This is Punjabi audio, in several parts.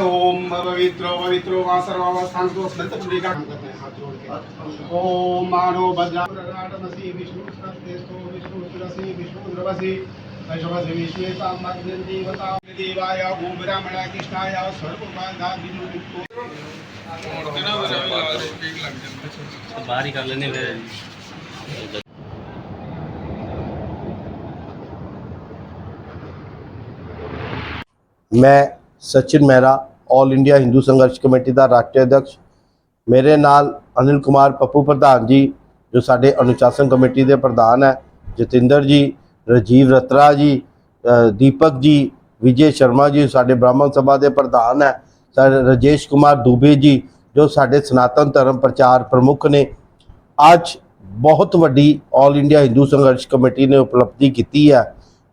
ओम पवित्रो पवित्रो वा सर्वावस्थान तो स्मृत पुंडरीका करते हैं हाथ जोड़ के ओम मानो भद्राटमसि विष्णु सत्यस्तो विष्णु तुलसी विष्णु द्रवसि वैष्णवसि विश्वे सामग्नि देवता देवाय ओम ब्राह्मण कृष्णाय सर्वपादा विष्णु ਬਾਹਰ ਹੀ ਕਰ ਲੈਨੇ ਫਿਰ ਮੈਂ Sachin Mehra all India Hindu Sangharsh committee ਦਾ ਰਾਸ਼ਟਰੀ ਅਧਿਕਸ਼ ਮੇਰੇ ਨਾਲ ਅਨਿਲ ਕੁਮਾਰ ਪੱਪੂ ਪ੍ਰਧਾਨ ਜੀ, ਜੋ ਸਾਡੇ ਅਨੁਸ਼ਾਸਨ ਕਮੇਟੀ ਦੇ ਪ੍ਰਧਾਨ ਹੈ, ਜਤਿੰਦਰ ਜੀ, ਰਜੀਵ ਰਤਰਾ ਜੀ ਦੀਪਕ ਜੀ, ਵਿਜੇ ਸ਼ਰਮਾ ਜੀ, ਸਾਡੇ ਬ੍ਰਾਹਮਣ ਸਭਾ ਦੇ ਪ੍ਰਧਾਨ ਹੈ, ਸਰ ਰਜੇਸ਼ ਕੁਮਾਰ ਦੂਬੇ ਜੀ, ਜੋ ਸਾਡੇ ਸਨਾਤਨ ਧਰਮ ਪ੍ਰਚਾਰ ਪ੍ਰਮੁੱਖ ਨੇ। ਅੱਜ ਬਹੁਤ ਵੱਡੀ ਆਲ ਇੰਡੀਆ ਹਿੰਦੂ ਸੰਘਰਸ਼ ਕਮੇਟੀ ਨੇ ਉਪਲਬਧੀ ਕੀਤੀ ਹੈ।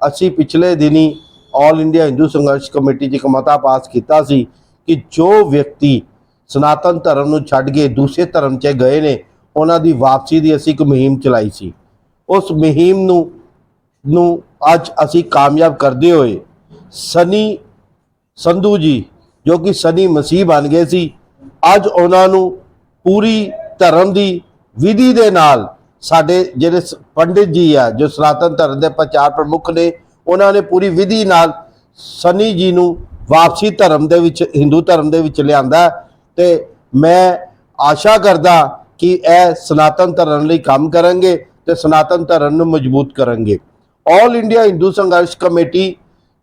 ਅਸੀਂ ਪਿਛਲੇ ਦਿਨੀ ਆਲ ਇੰਡੀਆ ਹਿੰਦੂ ਸੰਘਰਸ਼ ਕਮੇਟੀ 'ਚ ਇੱਕ ਮਤਾ ਪਾਸ ਕੀਤਾ ਸੀ ਕਿ ਜੋ ਵਿਅਕਤੀ ਸਨਾਤਨ ਧਰਮ ਨੂੰ ਛੱਡ ਕੇ ਦੂਸਰੇ ਧਰਮ 'ਚ ਗਏ ਨੇ, ਉਹਨਾਂ ਦੀ ਵਾਪਸੀ ਦੀ ਅਸੀਂ ਇੱਕ ਮੁਹਿੰਮ ਚਲਾਈ ਸੀ। ਉਸ ਮੁਹਿੰਮ ਨੂੰ ਨੂੰ ਅੱਜ ਅਸੀਂ ਕਾਮਯਾਬ ਕਰਦੇ ਹੋਏ ਸਨੀ ਸੰਧੂ ਜੀ, ਜੋ ਕਿ ਸਨੀ ਮਸੀਹ ਬਣ ਗਏ ਸੀ, ਅੱਜ ਉਹਨਾਂ ਨੂੰ ਪੂਰੀ ਧਰਮ ਦੀ ਵਿਧੀ ਦੇ ਨਾਲ ਸਾਡੇ ਜਿਹੜੇ ਸ- ਪੰਡਿਤ ਜੀ ਆ, ਜੋ ਸਨਾਤਨ ਧਰਮ ਦੇ ਪ੍ਰਚਾਰ ਪ੍ਰਮੁੱਖ ਨੇ ਉਹਨਾਂ ਨੇ ਪੂਰੀ ਵਿਧੀ ਨਾਲ ਸਨੀ ਜੀ ਨੂੰ ਵਾਪਸੀ ਧਰਮ ਦੇ ਵਿੱਚ, ਹਿੰਦੂ ਧਰਮ ਦੇ ਵਿੱਚ ਲਿਆਂਦਾ ਹੈ ਤੇ ਮੈਂ ਆਸ਼ਾ ਕਰਦਾ ਕਿ ਇਹ ਸਨਾਤਨ ਧਰਮ ਲਈ ਕੰਮ ਕਰਨਗੇ ਤੇ ਸਨਾਤਨ ਧਰਮ ਨੂੰ ਮਜ਼ਬੂਤ ਕਰਨਗੇ। All India Hindu Sangharsh committee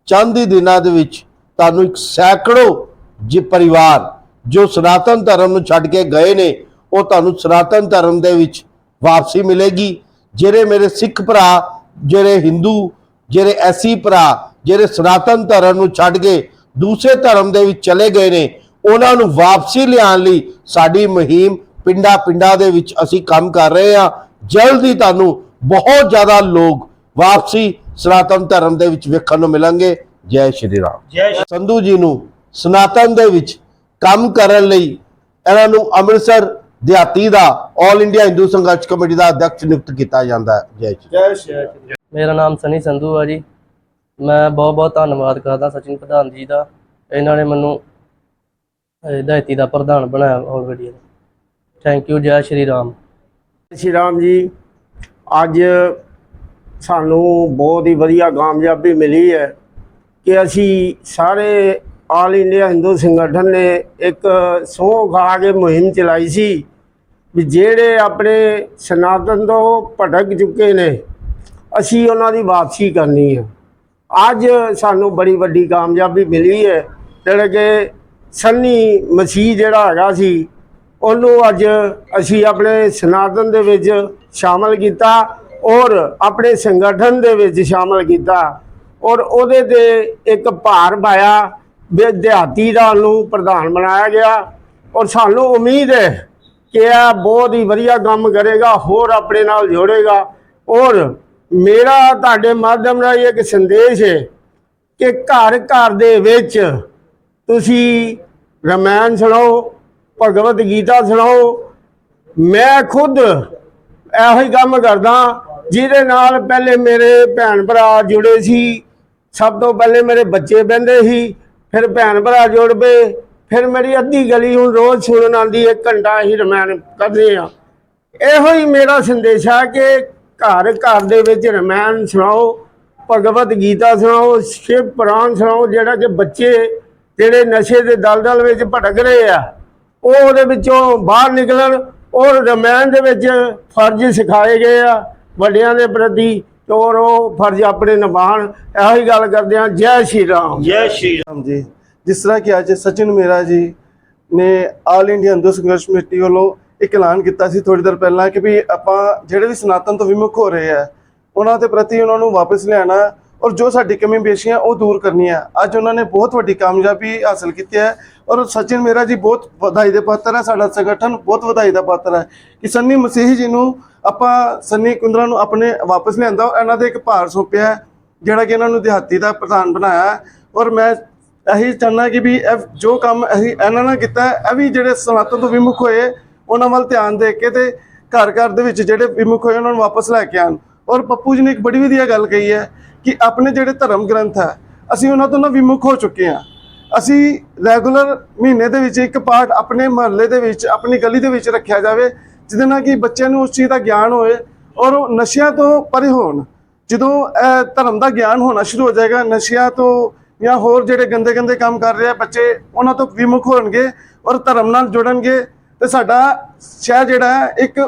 ਚੰਦ ਹੀ ਦਿਨਾਂ ਦੇ ਵਿੱਚ ਤੁਹਾਨੂੰ ਇੱਕ ਸੈਂਕੜੋ ਜੀ ਪਰਿਵਾਰ ਜੋ ਸਨਾਤਨ ਧਰਮ ਨੂੰ ਛੱਡ ਕੇ ਗਏ ਨੇ, ਉਹ ਤੁਹਾਨੂੰ ਸਨਾਤਨ ਧਰਮ ਦੇ ਵਿੱਚ ਵਾਪਸੀ ਮਿਲੇਗੀ। ਜਿਹੜੇ ਮੇਰੇ ਸਿੱਖ ਭਰਾ, ਜਿਹੜੇ ਹਿੰਦੂ ਜਿਹੜੇ ਐਸੀ ਭਰਾ ਜਿਹੜੇ ਸਨਾਤਨ ਧਰਮ ਨੂੰ ਛੱਡ ਕੇ ਦੂਸਰੇ ਧਰਮ ਦੇ ਵਿੱਚ ਚਲੇ ਗਏ ਨੇ ਉਹਨਾਂ ਨੂੰ ਵਾਪਸੀ ਲਿਆਉਣ ਲਈ ਸਾਡੀ ਮੁਹਿੰਮ ਪਿੰਡਾ ਪਿੰਡਾ ਦੇ ਵਿੱਚ ਅਸੀਂ ਕੰਮ ਕਰ ਰਹੇ ਹਾਂ। ਜਲਦ ਹੀ ਤੁਹਾਨੂੰ ਬਹੁਤ ਜ਼ਿਆਦਾ ਲੋਕ ਵਾਪਸੀ ਸਨਾਤਨ ਧਰਮ ਦੇ ਵਿੱਚ ਵੇਖਣ ਨੂੰ ਮਿਲਣਗੇ। ਜੈ ਸ਼੍ਰੀ ਰਾਮ। ਸੰਧੂ ਜੀ ਨੂੰ ਸਨਾਤਨ ਦੇ ਵਿੱਚ ਕੰਮ ਕਰਨ ਲਈ ਇਹਨਾਂ ਨੂੰ ਅੰਮ੍ਰਿਤਸਰ ਦਿਹਾਤੀ ਦਾ ਆਲ ਇੰਡੀਆ ਹਿੰਦੂ ਸੰਘਰਸ਼ ਕਮੇਟੀ ਦਾ ਅਧਿਕਸ਼ ਨਿਯੁਕਤ ਕੀਤਾ ਜਾਂਦਾ ਹੈ। ਜੈ ਸ਼੍ਰੀ ਰਾਮ। ਮੇਰਾ ਨਾਮ ਸਨੀ ਸੰਧੂ ਆ ਜੀ। ਮੈਂ ਬਹੁਤ ਬਹੁਤ ਧੰਨਵਾਦ ਕਰਦਾ ਸਚਿਨ ਪ੍ਰਧਾਨ ਜੀ ਦਾ। ਇਹਨਾਂ ਨੇ ਮੈਨੂੰ ਹਦਾਇਤੀ ਦਾ ਪ੍ਰਧਾਨ ਬਣਾਇਆ ਆਲਰੇਡੀ ਥੈਂਕ ਯੂ ਜੈ ਸ਼੍ਰੀ ਰਾਮ। ਸ਼੍ਰੀ ਰਾਮ ਜੀ, ਅੱਜ ਸਾਨੂੰ ਬਹੁਤ ਹੀ ਵਧੀਆ ਕਾਮਯਾਬੀ ਮਿਲੀ ਹੈ ਕਿ ਅਸੀਂ ਸਾਰੇ ਆਲ ਇੰਡੀਆ ਹਿੰਦੂ ਸੰਗਠਨ ਨੇ ਇੱਕ ਸਹੁੰ ਖਾ ਕੇ ਮੁਹਿੰਮ ਚਲਾਈ ਸੀ ਵੀ ਜਿਹੜੇ ਆਪਣੇ ਸਨਾਤਨ ਤੋਂ ਭਟਕ ਚੁੱਕੇ ਨੇ ਅਸੀਂ ਉਹਨਾਂ ਦੀ ਵਾਪਸੀ ਕਰਨੀ ਹੈ। ਅੱਜ ਸਾਨੂੰ ਬੜੀ ਵੱਡੀ ਕਾਮਯਾਬੀ ਮਿਲੀ ਹੈ। ਜਿਹੜਾ ਕਿ ਸੰਨੀ ਮਸੀਹ ਜਿਹੜਾ ਹੈਗਾ ਸੀ, ਉਹਨੂੰ ਅੱਜ ਅਸੀਂ ਆਪਣੇ ਸਨਾਤਨ ਦੇ ਵਿੱਚ ਸ਼ਾਮਲ ਕੀਤਾ ਔਰ ਆਪਣੇ ਸੰਗਠਨ ਦੇ ਵਿੱਚ ਸ਼ਾਮਲ ਕੀਤਾ ਔਰ ਉਹਦੇ ਤੇ ਇੱਕ ਭਾਰ ਪਾਇਆ ਵੀ ਦਿਹਾਤੀ ਦਾ ਨੂੰ ਪ੍ਰਧਾਨ ਬਣਾਇਆ ਗਿਆ ਔਰ ਸਾਨੂੰ ਉਮੀਦ ਹੈ ਕਿ ਇਹ ਬਹੁਤ ਹੀ ਵਧੀਆ ਕੰਮ ਕਰੇਗਾ, ਹੋਰ ਆਪਣੇ ਨਾਲ ਜੋੜੇਗਾ ਔਰ ਮੇਰਾ ਤੁਹਾਡੇ ਮਾਧਿਅਮ ਨਾਲ ਇੱਕ ਸੰਦੇਸ਼ ਹੈ ਕਿ ਘਰ ਘਰ ਦੇ ਵਿੱਚ ਤੁਸੀਂ ਰਮਾਇਣ ਸੁਣਾਓ ਭਗਵਤ ਗੀਤਾ ਸੁਣਾਓ। ਮੈਂ ਖੁਦ ਇਹੋ ਹੀ ਕੰਮ ਕਰਦਾ ਜਿਹਦੇ ਨਾਲ ਪਹਿਲੇ ਮੇਰੇ ਭੈਣ ਭਰਾ ਜੁੜੇ ਸੀ, ਸਭ ਤੋਂ ਪਹਿਲੇ ਮੇਰੇ ਬੱਚੇ ਬਹਿੰਦੇ ਸੀ, ਫਿਰ ਭੈਣ ਭਰਾ ਜੁੜ ਪਏ, ਫਿਰ ਮੇਰੀ ਅੱਧੀ ਗਲੀ ਹੁਣ ਰੋਜ਼ ਸੁਣਨ ਆਉਂਦੀ ਹੈ, ਘੰਟਾ ਹੀ ਰਮਾਇਣ ਕਰਦੇ ਆ ਇਹੋ ਹੀ ਮੇਰਾ ਸੰਦੇਸ਼ ਹੈ ਕਿ ਘਰ ਘਰ ਦੇ ਵਿੱਚ ਰਮਾਇਣ ਸੁਣਾਓ ਭਗਵਦ ਗੀਤਾ ਸੁਣਾਓ ਸ਼ਿਵ ਪੁਰਾਣ ਸੁਣਾਓ ਜਿਹੜਾ ਕਿ ਬੱਚੇ ਜਿਹੜੇ ਨਸ਼ੇ ਦੇ ਦਲਦਲ ਵਿੱਚ ਭਟਕ ਰਹੇ ਆ ਉਹ ਉਹਦੇ ਵਿੱਚੋਂ ਬਾਹਰ ਨਿਕਲਣ ਔਰ ਰਮਾਇਣ ਦੇ ਵਿੱਚ ਫਰਜ਼ ਸਿਖਾਏ ਗਏ ਆ ਵੱਡਿਆਂ ਦੇ ਪ੍ਰਤੀ ਔਰ ਉਹ ਫਰਜ਼ ਆਪਣੇ ਨਿਭਾਉਣ ਇਹੋ ਹੀ ਗੱਲ ਕਰਦੇ ਆ ਜੈ ਸ਼੍ਰੀ ਰਾਮ। ਜੈ ਸ਼੍ਰੀ ਰਾਮ। ਜੀ ਜਿਸ ਤਰ੍ਹਾਂ ਕਿ ਅੱਜ ਸਚਿਨ ਮੇਰਾ ਜੀ ਨੇ ਆਲ ਇੰਡੀਆ ਹਿੰਦੂ ਸੰਘਰਸ਼ ਕਮੇਟੀ ਵੱਲੋਂ ਇੱਕ ਐਲਾਨ ਕੀਤਾ ਸੀ ਥੋੜੀ ਦੇਰ ਪਹਿਲਾਂ ਕਿ ਵੀ ਆਪਾਂ ਜਿਹੜੇ ਵੀ ਸਨਾਤਨ ਤੋਂ ਵਿਮੁਖ ਹੋ ਰਹੇ ਆ, ਉਹਨਾਂ ਦੇ ਪ੍ਰਤੀ ਉਹਨਾਂ ਨੂੰ ਵਾਪਸ ਲਿਆਣਾ ਔਰ ਜੋ ਸਾਡੀ ਕਮੀ ਬੇਸ਼ੀਆਂ ਉਹ ਦੂਰ ਕਰਨੀਆਂ। ਅੱਜ ਉਹਨਾਂ ਨੇ ਬਹੁਤ ਵੱਡੀ ਕਾਮਯਾਬੀ ਹਾਸਲ ਕੀਤੀ ਹੈ ਔਰ ਸਚਿਨ ਮੇਰਾ ਜੀ ਬਹੁਤ ਵਧਾਈ ਦੇ ਪਾਤਰ ਹੈ, ਸਾਡਾ ਸੰਗਠਨ ਬਹੁਤ ਵਧਾਈ ਦਾ ਪਾਤਰ ਹੈ ਕਿ ਸੰਨੀ ਮਸੀਹ ਜੀ ਨੂੰ ਆਪਾਂ ਸੰਨੀ ਕੁੰਦਰਾ ਨੂੰ ਆਪਣੇ ਵਾਪਸ ਲਿਆਂਦਾ ਔਰ ਇਹਨਾਂ ਦੇ ਇੱਕ ਭਾਰ ਸੌਂਪਿਆ ਜਿਹੜਾ ਕਿ ਇਹਨਾਂ ਨੂੰ ਦਿਹਾਤੀ ਦਾ ਪ੍ਰਧਾਨ ਬਣਾਇਆ ਔਰ ਮੈਂ ਇਹੀ ਚਾਹੁੰਦਾ ਕਿ ਵੀ ਇਹ ਜੋ ਕੰਮ ਅਸੀਂ ਇਹਨਾਂ ਨਾਲ ਕੀਤਾ ਇਹ ਵੀ ਜਿਹੜੇ ਸਨਾਤਨ ਤੋਂ ਵਿਮੁਖ ਹੋਏ ਉਹਨਾਂ ਵੱਲ ਧਿਆਨ ਦੇ ਕੇ ਤੇ ਘਰ ਘਰ ਦੇ ਵਿੱਚ ਜਿਹੜੇ ਵਿਮੁਖ ਹੋਏ ਉਹਨਾਂ ਨੂੰ ਵਾਪਸ ਲੈ ਕੇ ਆਣ ਔਰ ਪੱਪੂ ਜੀ ਨੇ ਇੱਕ ਬੜੀ ਵਧੀਆ ਗੱਲ ਕਹੀ ਹੈ ਕਿ ਆਪਣੇ ਜਿਹੜੇ ਧਰਮ ਗ੍ਰੰਥ ਹੈ, ਅਸੀਂ ਉਹਨਾਂ ਤੋਂ ਨਾ ਵਿਮੁਖ ਹੋ ਚੁੱਕੇ ਹਾਂ। ਅਸੀਂ ਰੈਗੂਲਰ ਮਹੀਨੇ ਦੇ ਵਿੱਚ ਇੱਕ ਪਾਠ ਆਪਣੇ ਮਹੱਲੇ ਦੇ ਵਿੱਚ, ਆਪਣੀ ਗਲੀ ਦੇ ਵਿੱਚ ਰੱਖਿਆ ਜਾਵੇ, ਜਿਹਦੇ ਨਾਲ ਕਿ ਬੱਚਿਆਂ ਨੂੰ ਉਸ ਚੀਜ਼ ਦਾ ਗਿਆਨ ਹੋਏ ਔਰ ਉਹ ਨਸ਼ਿਆਂ ਤੋਂ ਪਰੇ ਹੋਣ। ਜਦੋਂ ਇਹ ਧਰਮ ਦਾ ਗਿਆਨ ਹੋਣਾ ਸ਼ੁਰੂ ਹੋ ਜਾਏਗਾ, ਨਸ਼ਿਆਂ ਤੋਂ ਜਾਂ ਹੋਰ ਜਿਹੜੇ ਗੰਦੇ ਗੰਦੇ ਕੰਮ ਕਰ ਰਹੇ ਆ ਬੱਚੇ, ਉਹਨਾਂ ਤੋਂ ਵਿਮੁਖ ਹੋਣਗੇ ਔਰ ਧਰਮ ਨਾਲ ਜੁੜਨਗੇ। ਤੇ ਸਾਡਾ ਸ਼ਹਿਰ ਜਿਹੜਾ ਹੈ, ਇੱਕ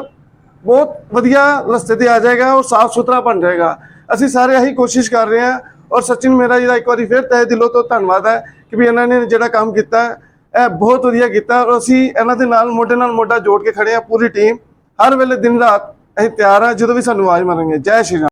ਬਹੁਤ ਵਧੀਆ ਰਸਤੇ ਤੇ ਆ ਜਾਏਗਾ ਔਰ ਸਾਫ਼ ਸੁਥਰਾ ਬਣ ਜਾਏਗਾ। ਅਸੀਂ ਸਾਰੇ ਇਹੀ ਕੋਸ਼ਿਸ਼ ਕਰ ਰਹੇ ਹਾਂ ਔਰ ਸਚਿਨ ਮੇਰਾ ਜੀ ਦਾ ਇੱਕ ਵਾਰੀ ਫਿਰ ਤਹਿ ਦਿਲੋਂ ਤੋਂ ਧੰਨਵਾਦ ਹੈ ਕਿ ਵੀ ਇਹਨਾਂ ਨੇ ਜਿਹੜਾ ਕੰਮ ਕੀਤਾ ਇਹ ਬਹੁਤ ਵਧੀਆ ਕੀਤਾ ਔਰ ਅਸੀਂ ਇਹਨਾਂ ਦੇ ਨਾਲ ਮੋਢੇ ਨਾਲ ਮੋਢਾ ਜੋੜ ਕੇ ਖੜੇ ਹਾਂ, ਪੂਰੀ ਟੀਮ। ਹਰ ਵੇਲੇ ਦਿਨ ਰਾਤ ਅਸੀਂ ਤਿਆਰ ਹਾਂ, ਜਦੋਂ ਵੀ ਸਾਨੂੰ ਆਵਾਜ਼ ਮਾਰਾਂਗੇ। ਜੈ ਸ਼੍ਰੀ ਰਾਮ।